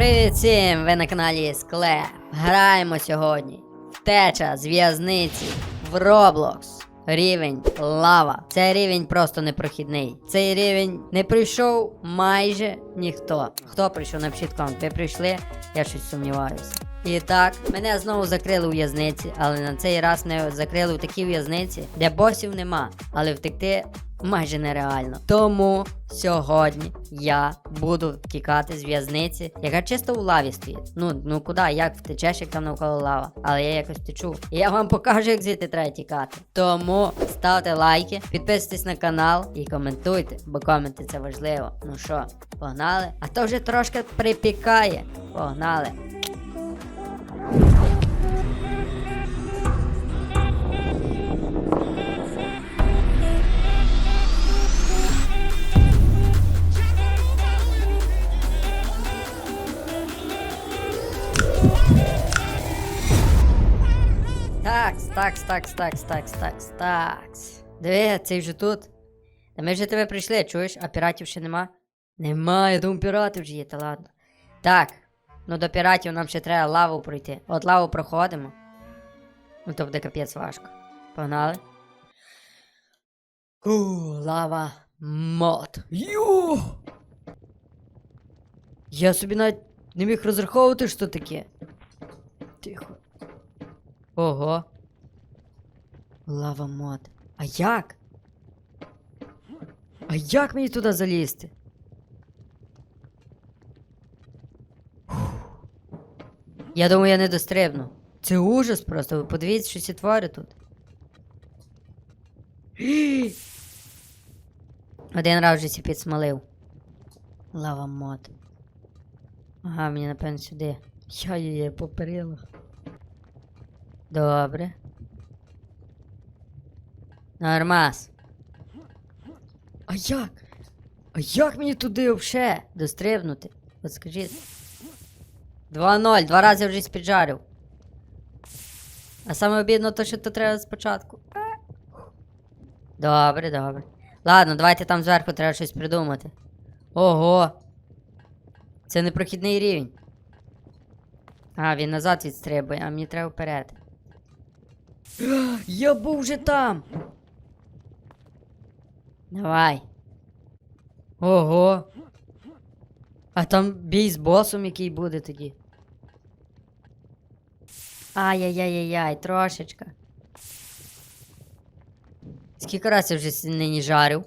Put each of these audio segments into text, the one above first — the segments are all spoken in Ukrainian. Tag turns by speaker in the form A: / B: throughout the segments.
A: Привіт всім! Ви на каналі Склеп. Граємо сьогодні. Втеча з в'язниці в Roblox. Рівень лава. Цей рівень просто непрохідний. Цей рівень не прийшов майже ніхто. Хто прийшов? Напишіть комент. Ви прийшли? Я щось сумніваюся. І так, мене знову закрили у в'язниці, але на цей раз мене закрили в такій в'язниці, де босів нема, але втекти майже нереально. Тому сьогодні я буду втікати з в'язниці, яка чисто у лаві стоїть. Ну, ну куди, як втечеш, як там навколо лава. Але я якось втечу. І я вам покажу, як звідти треба тікати. Тому ставте лайки, підписуйтесь на канал і коментуйте, бо коменти це важливо. Ну що, погнали? А то вже трошки припікає. Погнали. Такс, такс, такс, такс, такс, такс, такс. Диви, цей вже тут. Та ми вже тебе прийшли, чуєш, а піратів ще нема? Нема, я думаю, пірати вже є, та ладно. Так, ну до піратів нам ще треба лаву пройти. От лаву проходимо. Ну то буде капець важко. Погнали. У, лава мод. Йо! Я собі навіть не міг розраховувати, що таке. Тихо. Ого. Лава мод. А як? А як мені туди залізти? Я думаю, я не дострибну. Це ужас просто. Ви подивіться, що ці твари тут. Один раз вже сі підсмалив. Лава мод. Ага, мені напевно сюди. Я її по перилах. Добре. Нормас. А як? А як мені туди взагалі дострибнути? От скажіть. 2-0, два рази вже спіджарив. А саме обідно то, що то треба спочатку. Добре, добре. Ладно, давайте там зверху треба щось придумати. Ого! Це непрохідний рівень. А, він назад відстрибує, а мені треба вперед. Я був вже там. Давай. Ого. А там бій з босом який буде тоді. Ай-яй-яй-яй, трошечка. Скільки разів вже с- нині жарив?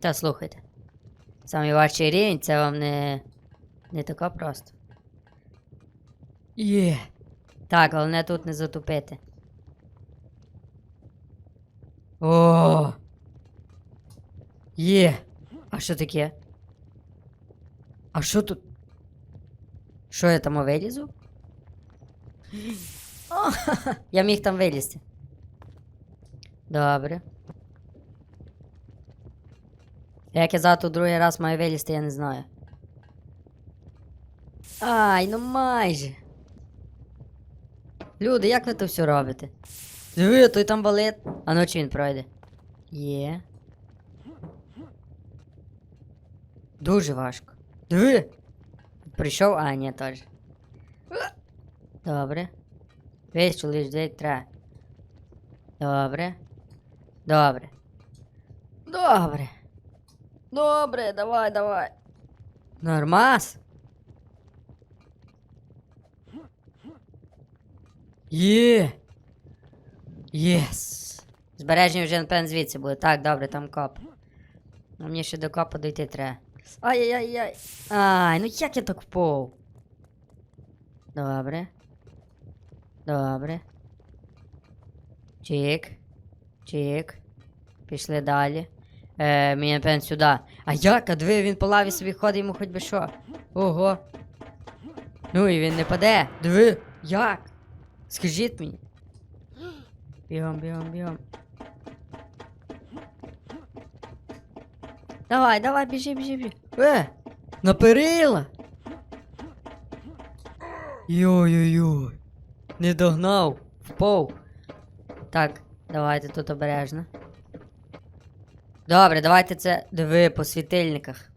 A: Та слухайте. Самий важчий рівень це вам не. не тако просто. Є. Так, головне тут не затупити. О! Є! А що таке? А що тут? Що я там вилізу? О, я міг там вилізти. Добре. Як я завтра другий раз маю вилізти, я не знаю. Ай, ну майже. Люди, як ви то все робите? Диви, той там балет. А ночі він пройде. Є. Дуже важко. Диви! Прийшов, а ні, теж. Добре. Весь чоловіч, де треба. Добре. Добре. Добре. Добре, давай, давай. Нормас. Є. Єс. Збереження вже, напевно, звідси буде. Так, добре, там коп. А мені ще до копа дойти треба. Ай-яй-яй. Ай, ну як я так впав? Добре. Добре. Чик. Чик. Пішли далі. Е, мені напевно сюди. А як? А диви, він по лаві собі ходить йому хоч би що. Ого. Ну і він не паде. Диви, як? Скажіть мені. Бігом, бігом, бігом. Давай, давай, біжи, біжи, біжи. Е! На перила! Йой-йой-йой. Не догнав. Впав. Так, давайте тут обережно. Добре, давайте це. Диви по світильниках.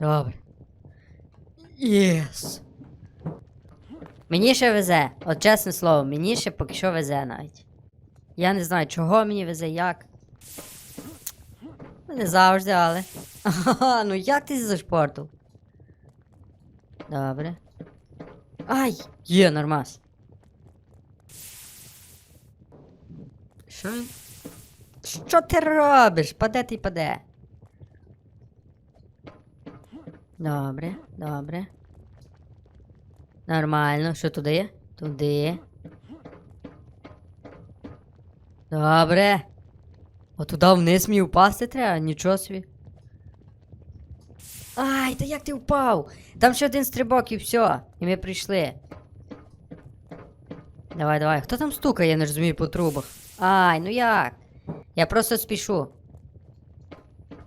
A: Добре. Єс. Мені ще везе. От чесне слово, мені ще поки що везе навіть. Я не знаю, чого мені везе, як. Не завжди, але. Ага, ну як ти зашпортив? Добре. Ай! Є, нормас. Що він? Що ти робиш? Паде ти паде. Добре, добре. Нормально. Що туди? Туди. Добре. О, туди вниз мені впасти треба, нічого собі. Ай, та як ти впав? Там ще один стрибок і все. І ми прийшли. Давай, давай. Хто там стукає, я не розумію по трубах. Ай, ну як? Я просто спішу.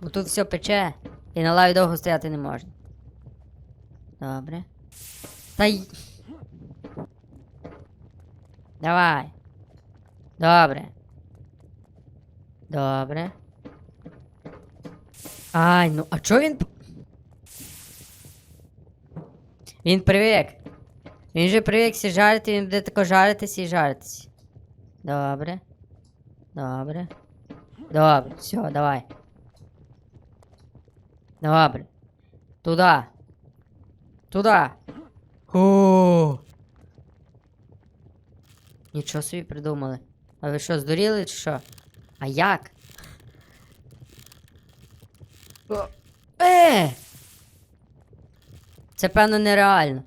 A: Бо тут все пече. І на лаві довго стояти не можна. Добре. Та. Давай. Добре. Добре. Ай, ну а чо він. Він привик. Він же привикся жарити, він буде тако жаритися і жаритися. Добре. Добре. Добре, все, давай. Добре. Туда. Туда. О. Нічого собі придумали. А ви що, здуріли чи що? А як? О, Е! Це певно нереально.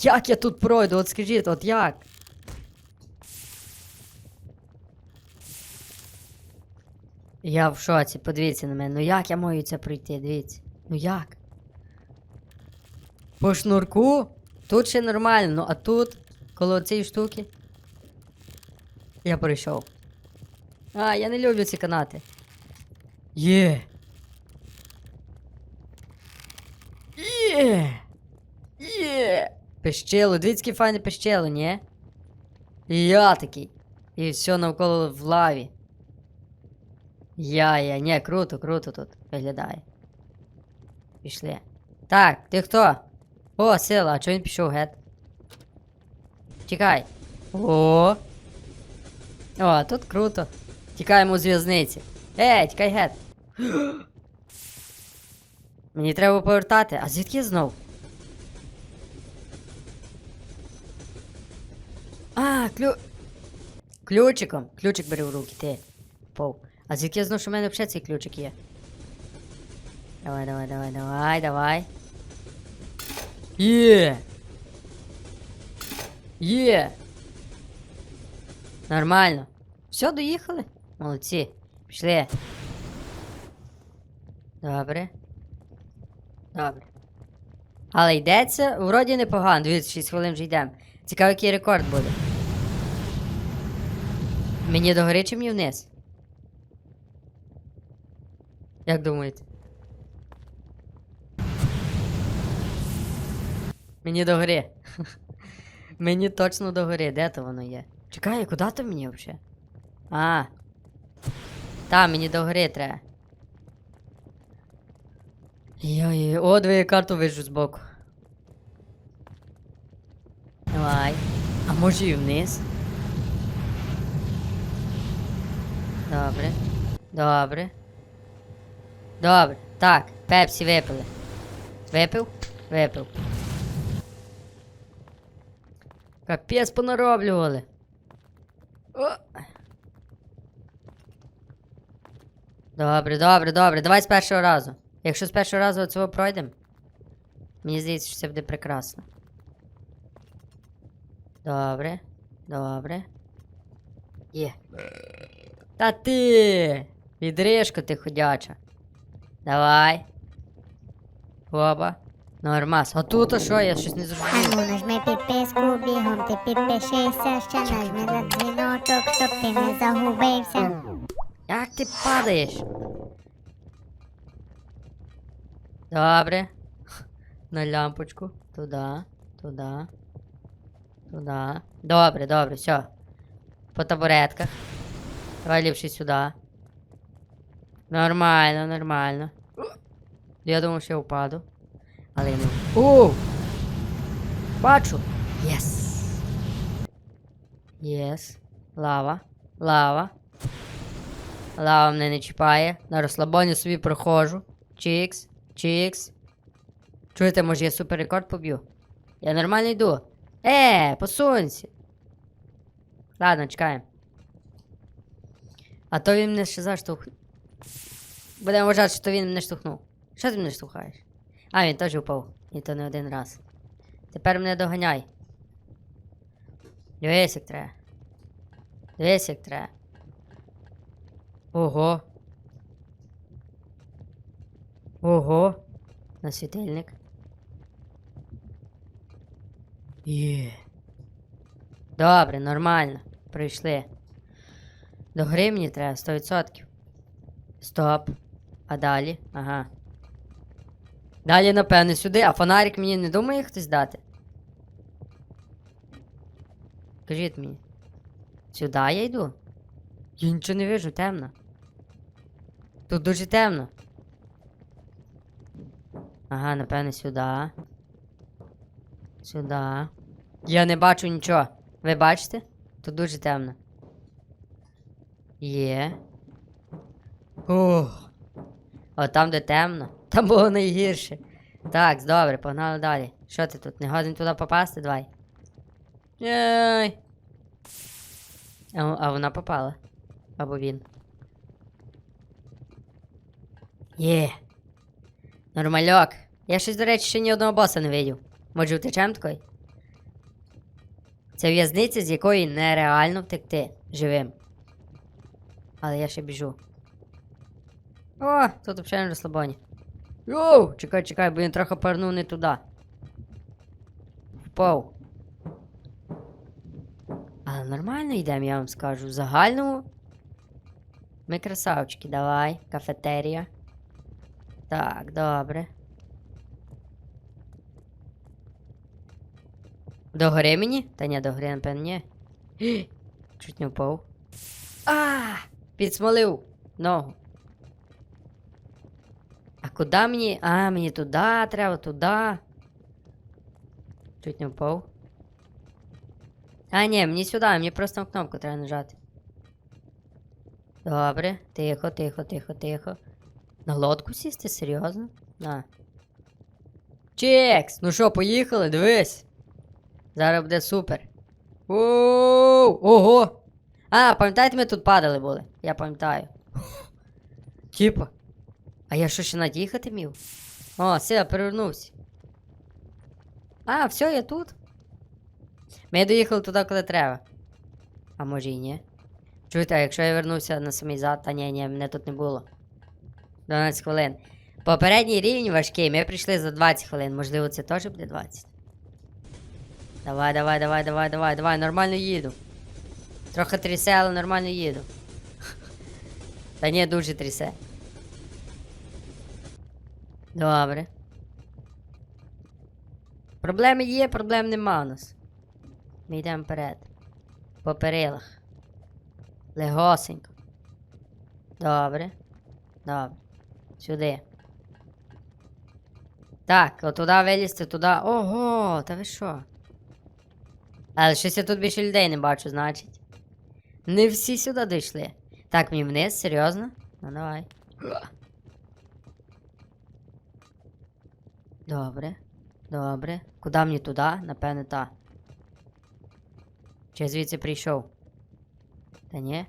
A: Як я тут пройду? От скажіть, от як? Я в шоці, подивіться на мене. Ну як я можу це пройти? Дивіться. Ну як? По шнурку? Тут ще нормально, а тут, коло цієї штуки. Я пройшов. А, я не люблю ці канати. Є. Є. Є. Пещело, яке файне пещело, ні? І я такий. І все навколо в лаві. Я, я, ні, круто, круто тут виглядає. Пішли. Так, ти хто? О, сила, а чого він пішов гет? Тікай. О. О, тут круто. Тікаємо з в'язниці. Ей, тікай гет. Мені треба повертати. А звідки знов? А, клю... Ключиком. Ключик бери в руки, ти. Пов. А звідки я знав, що в мене взагалі цей ключик є? Давай, давай, давай, давай, давай. Є. Є. Нормально. Все, доїхали? Молодці. Пішли. Добре. Добре. Але йдеться, вроді непогано. Дивіться, 6 хвилин вже йдемо. Цікаво, який рекорд буде. Мені догори чи мені вниз? Як думаєте? Мені догори. мені точно догори. Де то воно є? Чекай, куди то мені взагалі? А. Та, мені догори треба. Йой, о, двоє карту вижу збоку. Давай. А може і вниз? Добре. Добре. Добре. Так, пепсі випили. Випив? Випив. Капець понароблювали. О. Добре, добре, добре. Давай з першого разу. Якщо з першого разу цього пройдемо, мені здається, що це буде прекрасно. Добре. Добре. Є. Та ти! Відрижко ти ходяча. Давай. Оба. Нормас. А тут а що? Я щось не зрозумів.
B: Ану, нажми підписку, бігом ти підпишися, ще нажми на дзвіночок, щоб ти не загубився.
A: Як ти падаєш? Добре. На лямпочку. Туда, туда. Туда. Добре, добре, все. По табуретках. Давай ліпше сюди. Нормально, нормально. Я думав, що я впаду. Але не. О! Бачу! Єс! Єс. Лава. Лава. Лава мене не чіпає. На розслабоні собі проходжу. Чікс. Чікс. Чуєте, може я супер рекорд поб'ю? Я нормально йду. Е, посунься. Ладно, чекаємо. А то він мене ще заштовх. Будемо вважати, що то він мене штовхнув. Що ти мене штовхаєш? А, він теж упав. І то не один раз. Тепер мене доганяй. Дивись, як треба. Дивись, як треба. Ого. Ого. На світильник. Є. Добре, нормально. Прийшли. До гри мені треба 100%. Стоп. А далі? Ага. Далі, напевне, сюди, а фонарик мені не думає хтось дати. Кажіть мені. Сюди я йду? Я нічого не вижу, темно. Тут дуже темно. Ага, напевне, сюди. Сюди. Я не бачу нічого. Ви бачите? Тут дуже темно. Є. Ох. О, там, де темно. Там було найгірше. Так, добре, погнали далі. Що ти тут? Не годен туди попасти? Давай. Єй. А, а вона попала. Або він. Є. Нормальок. Я щось, до речі, ще ні одного боса не видів. Може втечем такий? Це в'язниця, з якої нереально втекти живим. Але я ще біжу. О, тут взагалі на розслабоні. Йоу! Чекай, чекай, бо він трохи повернув не туди. Впав. Але нормально йдемо, я вам скажу. В загальному. Ми красавчики, давай. Кафетерія. Так, добре. До гори мені? Та ні, до гори, напевно, ні. Чуть не впав. А! Підсмолив ногу. Куди мені? А, мені туди треба, туди. Чуть не впав. А, ні, мені сюди, мені просто на кнопку треба нажати. Добре, тихо, тихо, тихо, тихо. На лодку сісти? Серйозно? На. Чекс! Ну що, поїхали, дивись. Зараз буде супер. Оу! Ого! А, пам'ятаєте, ми тут падали були? Я пам'ятаю. Типа. А я що ще над'їхати мів? О, все, я перевернувся. А, все, я тут. Ми доїхали туди, куди треба. А може і ні. Чуєте, а якщо я вернувся на самий зад, та ні, ні, мене тут не було. 12 хвилин. Попередній рівень важкий, ми прийшли за 20 хвилин. Можливо, це теж буде 20. Давай, давай, давай, давай, давай, давай, нормально їду. Трохи трясе, але нормально їду. Та ні, дуже трясе. Добре. Проблеми є, проблем нема у нас. Ми йдемо вперед. По перилах. Легосенько. Добре. Добре. Сюди. Так, от туди вилізти, туди. Ого, та ви що? Але щось я тут більше людей не бачу, значить. Не всі сюди дійшли. Так, мені вниз, серйозно? Ну давай. Добре. Добре. Куди мені туди? Напевне, та. Чи звідси прийшов? Та ні.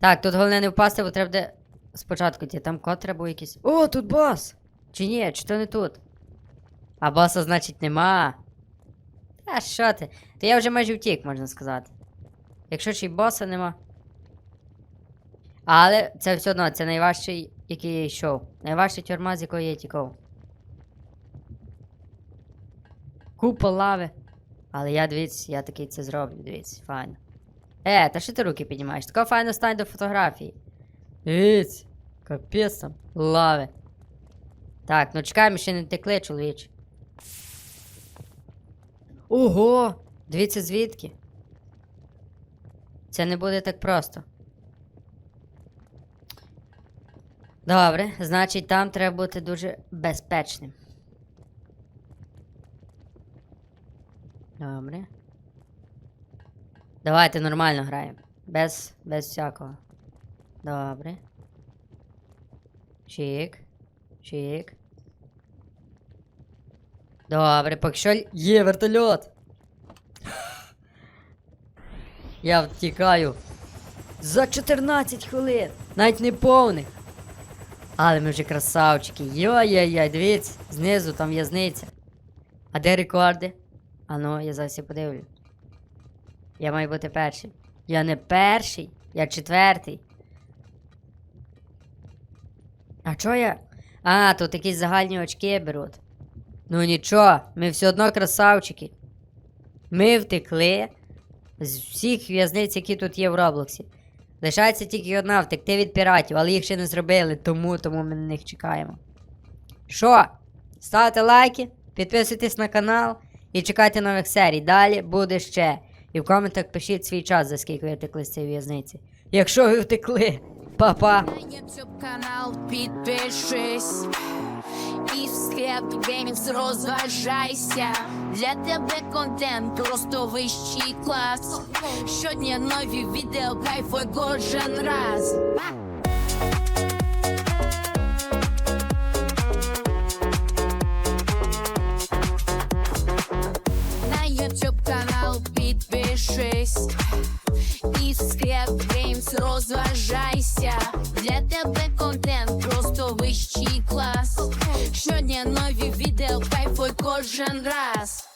A: Так, тут головне не впасти, бо треба буде спочатку ті. Там код треба якийсь. О, тут бос! Чи ні, чи то не тут? А боса, значить, нема. Та що ти? То я вже майже втік, можна сказати. Якщо ще й боса нема. Але це все одно, це найважчий, який я йшов. Найважча тюрма, з якої я тікав. Купа лави. Але я дивіться, я такий це зроблю, дивіться, файно. Е, та що ти руки піднімаєш? Тако файно стань до фотографії. Дивіться, капець там, лави. Так, ну чекай, ми ще не текли, чоловіч. Ого! Дивіться звідки. Це не буде так просто. Добре, значить там треба бути дуже безпечним. Добре. Давайте нормально граємо. Без, без всякого. Добре. Чик. Чик. Добре, поки що є вертольот. Я втікаю. За 14 хвилин. Навіть не повних. Але ми вже красавчики. Йой-йой-йой, дивіться, знизу там в'язниця. А де рекорди? А ну, я зараз подивлю. Я маю бути перший. Я не перший, я четвертий. А чо я? А, тут якісь загальні очки беруть. Ну нічого, ми все одно красавчики. Ми втекли з всіх в'язниць, які тут є в Роблоксі. Лишається тільки одна втекти від піратів, але їх ще не зробили, тому, тому ми на них чекаємо. Що? Ставте лайки, підписуйтесь на канал і чекайте нових серій. Далі буде ще. І в коментах пишіть свій час, за скільки ви втекли з цієї в'язниці. Якщо ви втекли, па-па!
C: На YouTube канал підпишись і в склеп геймінгс розважайся. Для тебе контент просто вищий клас. Щодня нові відео, кайфуй кожен раз. На YouTube канал підпишись і в склеп геймс розважайся. Для тебе контент просто вищий нові відео, кайфуй кожен раз.